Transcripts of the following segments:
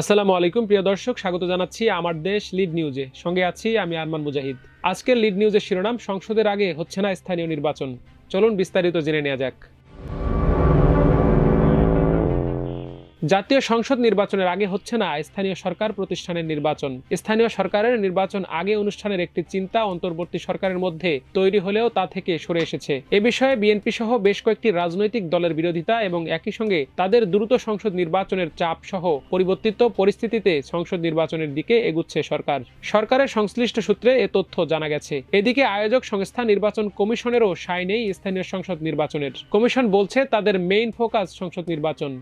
আসসালামু আলাইকুম, প্রিয় দর্শক। স্বাগত জানাচ্ছি আমার দেশ লিড নিউজে। সঙ্গে আছি আমি আরমান মুজাহিদ। আজকের লিড নিউজের শিরোনাম, সংসদের আগে হচ্ছে না স্থানীয় নির্বাচন। চলুন বিস্তারিত জেনে নেওয়া যাক। জাতীয় সংসদ নির্বাচনের আগে হচ্ছে না স্থানীয় সরকার প্রতিষ্ঠানের নির্বাচন। স্থানীয় সরকারের নির্বাচন আগে অনুষ্ঠানের একটি চিন্তা অন্তর্বর্তী সরকারের মধ্যে তৈরি হলেও তা থেকে সরে এসেছে। এ বিষয়ে বিএনপি সহ বেশ কয়েকটি রাজনৈতিক দলের বিরোধিতা এবং একই সঙ্গে তাদের দ্রুত সংসদ নির্বাচনের চাপ সহ পরিবর্তিত পরিস্থিতিতে সংসদ নির্বাচনের দিকে এগুচ্ছে সরকার। সরকারের সংশ্লিষ্ট সূত্রে এ তথ্য জানা গেছে। এদিকে আয়োজক সংস্থা নির্বাচন কমিশনেরও সায় নেই স্থানীয় সংসদ নির্বাচনের। কমিশন বলছে তাদের মেইন ফোকাস সংসদ নির্বাচন।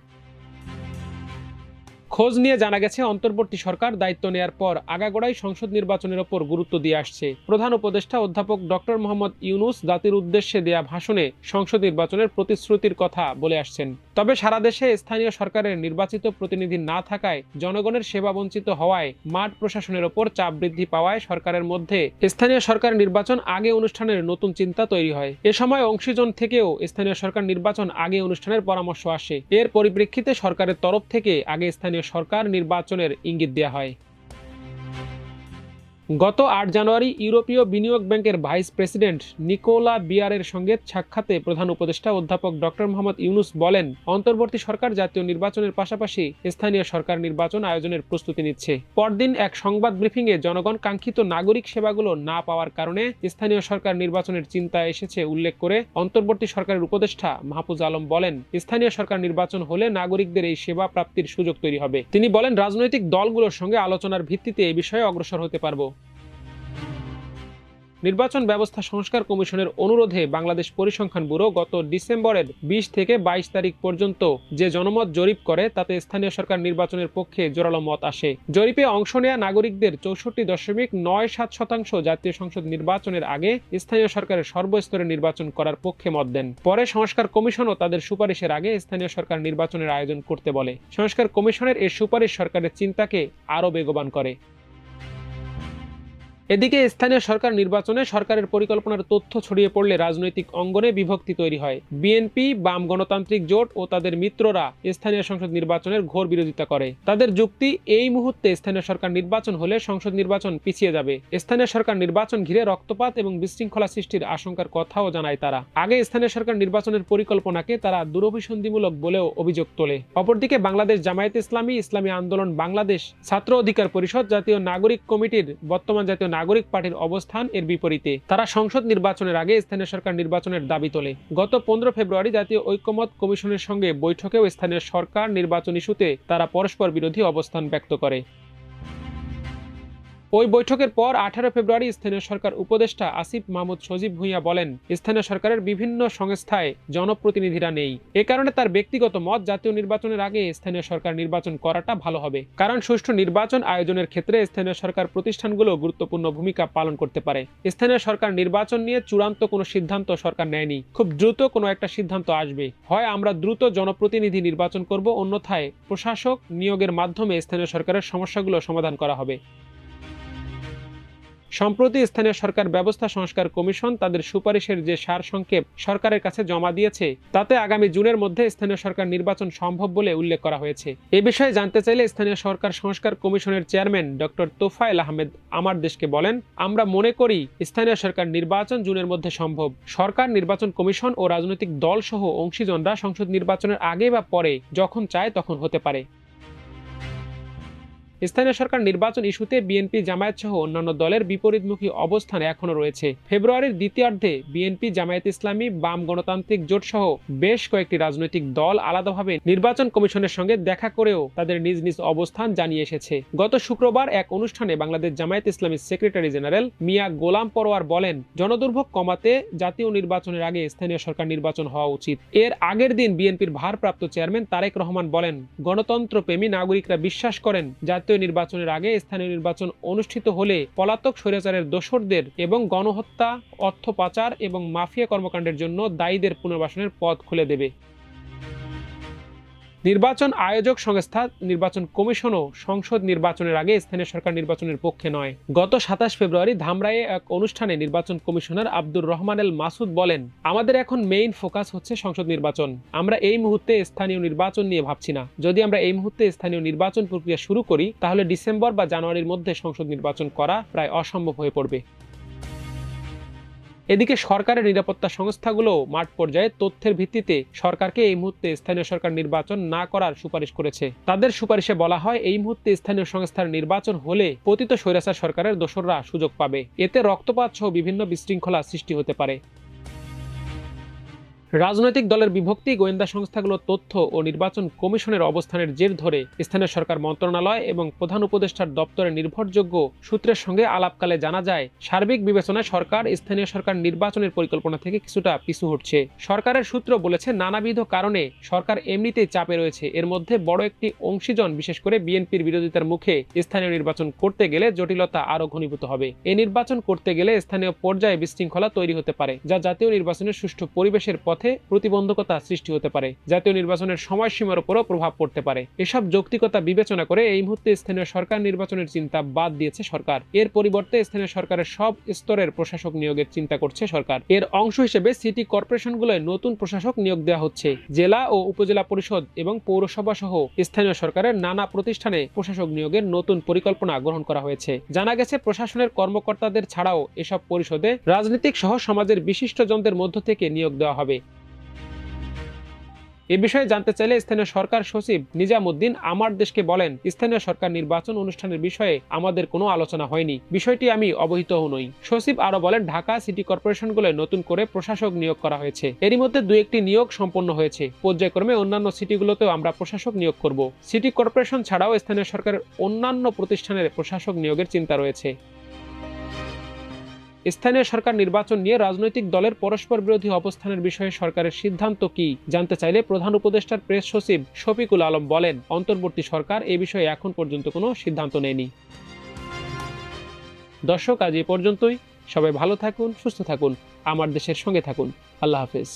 খোঁজ নিয়ে জানা গেছে, অন্তর্বর্তী সরকার দায়িত্ব নেয়ার পর আগাগোড়াই সংসদ নির্বাচনের ওপর গুরুত্ব দিয়ে আসছে। প্রধান উপদেষ্টা অধ্যাপক ডক্টর মোহাম্মদ ইউনুস জাতির উদ্দেশ্যে দেয়া ভাষণে সংসদ নির্বাচনের প্রতিশ্রুতির কথা বলে আসছেন। তবে সারা দেশে স্থানীয় সরকারের নির্বাচিত প্রতিনিধি না থাকায় জনগণের সেবা বঞ্চিত হওয়ায় মাঠ প্রশাসনের ওপর চাপ বৃদ্ধি পাওয়ায় সরকারের মধ্যে স্থানীয় সরকার নির্বাচন আগে অনুষ্ঠানের নতুন চিন্তা তৈরি হয়। এ সময় অংশীজন থেকেও স্থানীয় সরকার নির্বাচন আগে অনুষ্ঠানের পরামর্শ আসে। এর পরিপ্রেক্ষিতে সরকারের তরফ থেকে আগে স্থানীয় সরকার নির্বাচনের ইঙ্গিত দেওয়া হয়। গত আট জানুয়ারি ইউরোপীয় বিনিয়োগ ব্যাংকের ভাইস প্রেসিডেন্ট নিকোলা বিয়ারের সঙ্গে সাক্ষাতে প্রধান উপদেষ্টা অধ্যাপক ডক্টর মোহাম্মদ ইউনুস বলেন, অন্তর্বর্তী সরকার জাতীয় নির্বাচনের পাশাপাশি স্থানীয় সরকার নির্বাচন আয়োজনের প্রস্তুতি নিচ্ছে। পরদিন এক সংবাদ ব্রিফিংয়ে জনগণ কাঙ্ক্ষিত নাগরিক সেবাগুলো না পাওয়ার কারণে স্থানীয় সরকার নির্বাচনের চিন্তা এসেছে উল্লেখ করে অন্তর্বর্তী সরকারের উপদেষ্টা মাহফুজ আলম বলেন, স্থানীয় সরকার নির্বাচন হলে নাগরিকদের এই সেবা প্রাপ্তির সুযোগ তৈরি হবে। তিনি বলেন, রাজনৈতিক দলগুলোর সঙ্গে আলোচনার ভিত্তিতে এ বিষয়ে অগ্রসর হতে পারব। নির্বাচন ব্যবস্থা সংস্কার কমিশনের অনুরোধে বাংলাদেশ পরিসংখ্যান ব্যুরো গত ডিসেম্বরের বিশ থেকে বাইশ তারিখ পর্যন্ত যে জনমত জরিপ করে, তাতে স্থানীয় সরকার নির্বাচনের পক্ষে জোরালো মত আসে। জরিপে অংশ নেয়া নাগরিকদের চৌষট্টি দশমিক নয় সাত শতাংশ জাতীয় সংসদ নির্বাচনের আগে স্থানীয় সরকারের সর্বস্তরে নির্বাচন করার পক্ষে মত দেন। পরে সংস্কার কমিশনও তাদের সুপারিশের আগে স্থানীয় সরকার নির্বাচনের আয়োজন করতে বলে। সংস্কার কমিশনের এই সুপারিশ সরকারের চিন্তাকে আরও বেগবান করে। এদিকে স্থানীয় সরকার নির্বাচনে সরকারের পরিকল্পনার তথ্য ছড়িয়ে পড়লে রাজনৈতিক অঙ্গনে বিভক্তি তৈরি হয়। বিএনপি, বাম গণতান্ত্রিক জোট ও তাদের মিত্ররা স্থানীয় সংসদ নির্বাচনের ঘোর বিরোধিতা করে। তাদের যুক্তি, এই মুহূর্তে স্থানীয় সরকার নির্বাচন হলে সংসদ নির্বাচন পিছিয়ে যাবে। স্থানীয় সরকার নির্বাচন ঘিরে রক্তপাত এবং বিশৃঙ্খলা সৃষ্টির আশঙ্কার কথাও জানায় তারা। আগে স্থানীয় সরকার নির্বাচনের পরিকল্পনাকে তারা দুরভিসন্ধিমূলক বলেও অভিযোগ তোলে। অপরদিকে বাংলাদেশ জামায়াত ইসলামী ইসলামী আন্দোলন বাংলাদেশ ছাত্র অধিকার পরিষদ জাতীয় নাগরিক কমিটির বর্তমান জাতীয় নাগরিক পার্টির অবস্থান এর বিপরীতে। তারা সংসদ নির্বাচনের আগে স্থানীয় সরকার নির্বাচনের দাবি তোলে। গত পনেরো ফেব্রুয়ারি জাতীয় ঐক্যমত কমিশনের সঙ্গে বৈঠকেও স্থানীয় সরকার নির্বাচন ইস্যুতে তারা পরস্পর বিরোধী অবস্থান ব্যক্ত করে। ওই বৈঠকের পর আঠারো ফেব্রুয়ারি স্থানীয় সরকার উপদেষ্টা আসিফ মাহমুদ সজীব ভুঁইয়া বলেন, স্থানীয় সরকারের বিভিন্ন সংস্থায় জনপ্রতিনিধিরা নেই। এ কারণে তার ব্যক্তিগত মত জাতীয় নির্বাচনের আগে স্থানীয় সরকার নির্বাচন করাটা ভালো হবে। কারণ সুষ্ঠু নির্বাচন আয়োজনের ক্ষেত্রে স্থানীয় সরকার প্রতিষ্ঠানগুলো গুরুত্বপূর্ণ ভূমিকা পালন করতে পারে। স্থানীয় সরকার নির্বাচন নিয়ে চূড়ান্ত কোনো সিদ্ধান্ত সরকার নেয়নি। খুব দ্রুত কোনো একটা সিদ্ধান্ত আসবে। হয় আমরা দ্রুত জনপ্রতিনিধি নির্বাচন করব, অন্যথায় প্রশাসক নিয়োগের মাধ্যমে স্থানীয় সরকারের সমস্যাগুলো সমাধান করা হবে। সম্প্রতি স্থানীয় সরকার ব্যবস্থা সংস্কার কমিশন তাদের সুপারিশের যে সার সংক্ষেপ সরকারের কাছে জমা দিয়েছে, তাতে আগামী জুনের মধ্যে স্থানীয় সরকার নির্বাচন সম্ভব বলে উল্লেখ করা হয়েছে। এ বিষয়ে জানতে চাইলে স্থানীয় সরকার সংস্কার কমিশনের চেয়ারম্যান ডক্টর তোফায়েল আহমেদ আমার দেশকে বলেন, আমরা মনে করি স্থানীয় সরকার নির্বাচন জুনের মধ্যে সম্ভব। সরকার, নির্বাচন কমিশন ও রাজনৈতিক দল সহ অংশীজনরা সংসদ নির্বাচনের আগে বা পরে যখন চায় তখন হতে পারে। স্থানীয় সরকার নির্বাচন ইস্যুতে বিএনপি জামায়াত সহ অন্যান্য দলের বিপরীতমুখী অবস্থান এখনও রয়েছে। ফেব্রুয়ারির দ্বিতীয়ার্ধে বিএনপি জামায়াত ইসলামী বাম গণতান্ত্রিক জোট সহ বেশ কয়েকটি রাজনৈতিক দল আলাদাভাবে নির্বাচন কমিশনের সঙ্গে দেখা করেও তাদের নিজ নিজ অবস্থান জানিয়ে এসেছে। গত শুক্রবার এক অনুষ্ঠানে বাংলাদেশ জামায়াত ইসলামী সেক্রেটারি জেনারেল মিয়া গোলাম পরোয়ার বলেন, জনদুর্ভোগ কমাতে জাতীয় নির্বাচনের আগে স্থানীয় সরকার নির্বাচন হওয়া উচিত। এর আগের দিন বিএনপির ভারপ্রাপ্ত চেয়ারম্যান তারেক রহমান বলেন, গণতন্ত্রপ্রেমী নাগরিকরা বিশ্বাস করেন, জাতীয় নির্বাচনের আগে স্থানীয় নির্বাচন অনুষ্ঠিত হলে পলাতক স্বৈরাচারের দোসরদের এবং গণহত্যা, অর্থ পাচার এবং মাফিয়া কর্মকাণ্ডের জন্য দায়ীদের পুনর্বাসনের পথ খুলে দেবে। নির্বাচন আয়োজক সংস্থা, নির্বাচন কমিশনও সংসদ নির্বাচনের আগে স্থানীয় সরকার নির্বাচনের পক্ষে নয়। গত সাতাশ ফেব্রুয়ারি ধামরায়ে এক অনুষ্ঠানে নির্বাচন কমিশনার আব্দুর রহমান এল মাসুদ বলেন, আমাদের এখন মেইন ফোকাস হচ্ছে সংসদ নির্বাচন। আমরা এই মুহূর্তে স্থানীয় নির্বাচন নিয়ে ভাবছি না। যদি আমরা এই মুহূর্তে স্থানীয় নির্বাচন প্রক্রিয়া শুরু করি, তাহলে ডিসেম্বর বা জানুয়ারির মধ্যে সংসদ নির্বাচন করা প্রায় অসম্ভব হয়ে পড়বে। এদিকে সরকারের নিরাপত্তা সংস্থাগুলো মাঠ পর্যায়ে তথ্যের ভিত্তিতে সরকারকে এই মুহূর্তে স্থানীয় সরকার নির্বাচন না করার সুপারিশ করেছে। তাদের সুপারিশে বলা হয়, এই মুহূর্তে স্থানীয় সংস্থার নির্বাচন হলে পতিত স্বৈরাচার সরকারের দোসররা সুযোগ পাবে। এতে রক্তপাত সহ বিভিন্ন বিশৃঙ্খলা সৃষ্টি হতে পারে। রাজনৈতিক দলের বিভক্তি, গোয়েন্দা সংস্থাগুলোর তথ্য ও নির্বাচন কমিশনের অবস্থানের জের ধরে স্থানীয় সরকার মন্ত্রণালয় এবং প্রধান উপদেষ্টার দপ্তরের নির্ভরযোগ্য সূত্রের সঙ্গে আলাপকালে জানা যায়, সার্বিক বিবেচনায় সরকার, স্থানীয় সরকার নির্বাচনের পরিকল্পনা থেকে কিছুটা পিছু হটছে। সরকারের সূত্র বলেছে, নানাবিধ কারণে সরকার এমনিতেই চাপে রয়েছে। এর মধ্যে বড় একটি অংশীজন, বিশেষ করে বিএনপির বিরোধিতার মুখে স্থানীয় নির্বাচন করতে গেলে জটিলতা আরও ঘনীভূত হবে। এই নির্বাচন করতে গেলে স্থানীয় পর্যায়ে বিশৃঙ্খলা তৈরি হতে পারে, যা জাতীয় নির্বাচনের সুষ্ঠু পরিবেশের পথে প্রতিবন্ধকতা সৃষ্টি হতে পারে, জাতীয় নির্বাচনের সময়সীমার উপরও প্রভাব পড়তে পারে। এসব যৌক্তিকতা বিবেচনা করে এই মুহূর্তে স্থানীয় সরকার নির্বাচনের চিন্তা বাদ দিয়েছে সরকার। এর পরিবর্তে স্থানীয় সরকারের সব স্তরের প্রশাসক নিয়োগের চিন্তা করছে সরকার। এর অংশ হিসেবে সিটি কর্পোরেশনগুলোয় নতুন প্রশাসক নিয়োগ দেওয়া হচ্ছে। জেলা ও উপজেলা পরিষদ এবং পৌরসভা সহ স্থানীয় সরকারের নানা প্রতিষ্ঠানে প্রশাসক নিয়োগের নতুন পরিকল্পনা গ্রহণ করা হয়েছে। জানা গেছে, প্রশাসনের কর্মকর্তাদের ছাড়াও এসব পরিষদে রাজনৈতিক সহ সমাজের বিশিষ্ট বিশিষ্টজনদের মধ্য থেকে নিয়োগ দেওয়া হবে। এ বিষয়ে জানতে চাইলে স্থানীয় সরকার সচিব নিজামুদ্দিন আমার দেশকে বলেন, স্থানীয় সরকার নির্বাচন অনুষ্ঠানের বিষয়ে আমাদের কোনো আলোচনা হয়নি। বিষয়টি আমি অবহিত নই। সচিব আরও বলেন, ঢাকা সিটি কর্পোরেশনগুলোয় নতুন করে প্রশাসক নিয়োগ করা হয়েছে। এরই মধ্যে দু একটি নিয়োগ সম্পন্ন হয়েছে। পর্যায়ক্রমে অন্যান্য সিটিগুলোতেও আমরা প্রশাসক নিয়োগ করব। সিটি কর্পোরেশন ছাড়াও স্থানীয় সরকারের অন্যান্য প্রতিষ্ঠানের প্রশাসক নিয়োগের চিন্তা রয়েছে। স্থানীয় সরকার নির্বাচন নিয়ে রাজনৈতিক দলের পরস্পর বিরোধী অবস্থানের বিষয়ে সরকারের সিদ্ধান্ত কি জানতে চাইলে প্রধান উপদেষ্টার প্রেস সচিব শফিকুল আলম বলেন, অন্তর্বর্তী সরকার এ বিষয়ে এখন পর্যন্ত কোনো সিদ্ধান্ত নেয়নি। দর্শক, আজ এ পর্যন্তই। সবাই ভালো থাকুন, সুস্থ থাকুন। আমার দেশের সঙ্গে থাকুন। আল্লাহ হাফেজ।